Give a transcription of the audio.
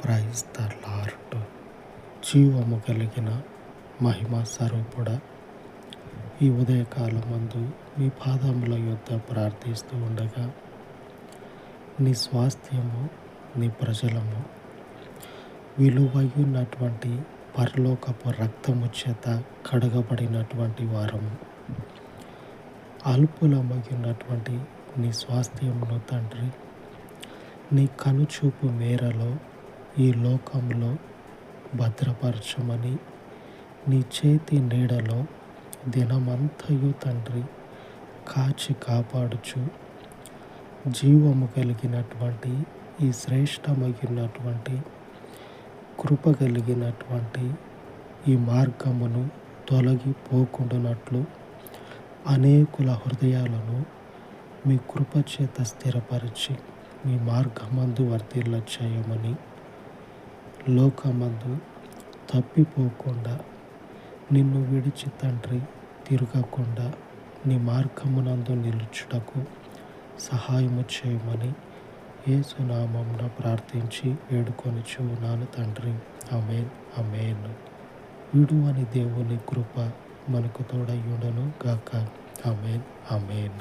Praise the lord జీవము కలిగిన మహిమ స్వరూపుడ ఈ ఉదయకాలం మందు మీ పాదముల యొద్ద ప్రార్థిస్తూ ఉండగా నీ స్వాస్థ్యము నీ ప్రజలము విలువయున్నటువంటి పరలోకపు రక్తము చేత కడగబడినటువంటి వారము. అల్పులమగినటువంటి నీ స్వాస్థ్యమును తండ్రి నీ కనుచూపు మేరలో ఈ లోకంలో భద్రపరచమని నీ చేతి నీడలో దినమంతయు తండ్రి కాచి కాపాడుచు. జీవము కలిగినటువంటి ఈ శ్రేష్టమైనటువంటి కృప కలిగినటువంటి ఈ మార్గమును తొలగిపోకుండానట్లు అనేకుల హృదయాలను మీ కృప చేత స్థిరపరిచి మీ మార్గమందు వర్తిల్ల చేయమని లోకమందు తప్పిపోకుండా నిన్ను విడిచి తండ్రి తిరగకుండా నీ మార్గమునందు నిలుచుటకు సహాయము చేయమని ఏసునామంన ప్రార్థించి వేడుకొని చూనాను తండ్రి. అమేన్ అమేన్ విడువని దేవుని కృప మనకు తోడయ్యుండను గాక అమేన్ అమేన్